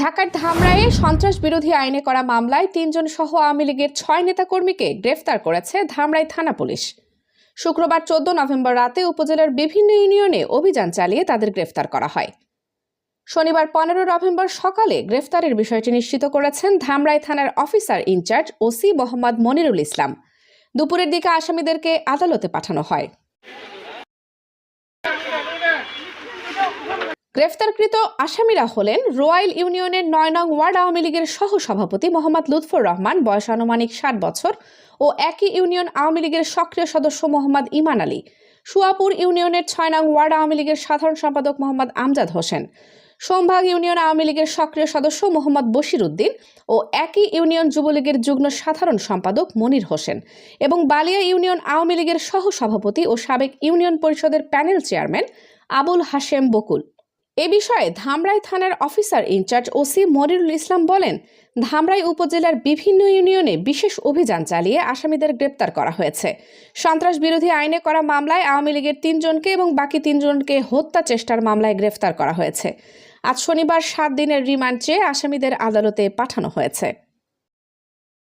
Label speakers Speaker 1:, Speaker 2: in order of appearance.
Speaker 1: ঢাকার ধামরায়ে সন্ত্রাস বিরোধী আইনে করা মামলায় তিনজন সহ আওয়ামী লীগের ছয় নেতাকর্মীকে গ্রেফতার করেছে ধামরাই থানা পুলিশ। শুক্রবার চোদ্দ নভেম্বর রাতে উপজেলার বিভিন্ন ইউনিয়নে অভিযান চালিয়ে তাদের গ্রেফতার করা হয়। শনিবার পনেরো নভেম্বর সকালে গ্রেফতারের বিষয়টি নিশ্চিত করেছেন ধামরাই থানার officer in charge OC Mohammad Monirul Islam. দুপুরের দিকে আসামিদেরকে আদালতে পাঠানো হয়। গ্রেফতারকৃত আসামিরা হলেন রোয়াইল ইউনিয়নের নয় নং ওয়ার্ড আওয়ামী লীগের সহ সভাপতি মোহাম্মদ লুৎফর রহমান বয়স আনুমানিক ষাট বছর, ও একই ইউনিয়ন আওয়ামী লীগের সক্রিয় সদস্য মোহাম্মদ ইমান আলী। সুয়াপুর ইউনিয়নের ছয় নং ওয়ার্ড আওয়ামী লীগের সাধারণ সম্পাদক মোহাম্মদ আমজাদ হোসেন। সোমভাগ ইউনিয়ন আওয়ামী লীগের সক্রিয় সদস্য মোহাম্মদ বশির উদ্দিন ও একই ইউনিয়ন যুবলীগের যুগ্ম সাধারণ সম্পাদক মনির হোসেন এবং বালিয়া ইউনিয়ন আওয়ামী লীগের সহ সভাপতি ও সাবেক ইউনিয়ন পরিষদের প্যানেল চেয়ারম্যান আবুল হাশেম বকুল। এ বিষয়ে ধামরাই থানার officer in charge OC Monirul Islam বলেন, ধামরাই উপজেলার বিভিন্ন ইউনিয়নে বিশেষ অভিযান চালিয়ে আসামিদের গ্রেপ্তার করা হয়েছে। সন্ত্রাস বিরোধী আইনে করা মামলায় আওয়ামী লীগের তিনজনকে এবং বাকি তিনজনকে হত্যা চেষ্টার মামলায় গ্রেফতার করা হয়েছে। আজ শনিবার সাত দিনের রিমান্ড চেয়ে আসামিদের আদালতে পাঠানো হয়েছে।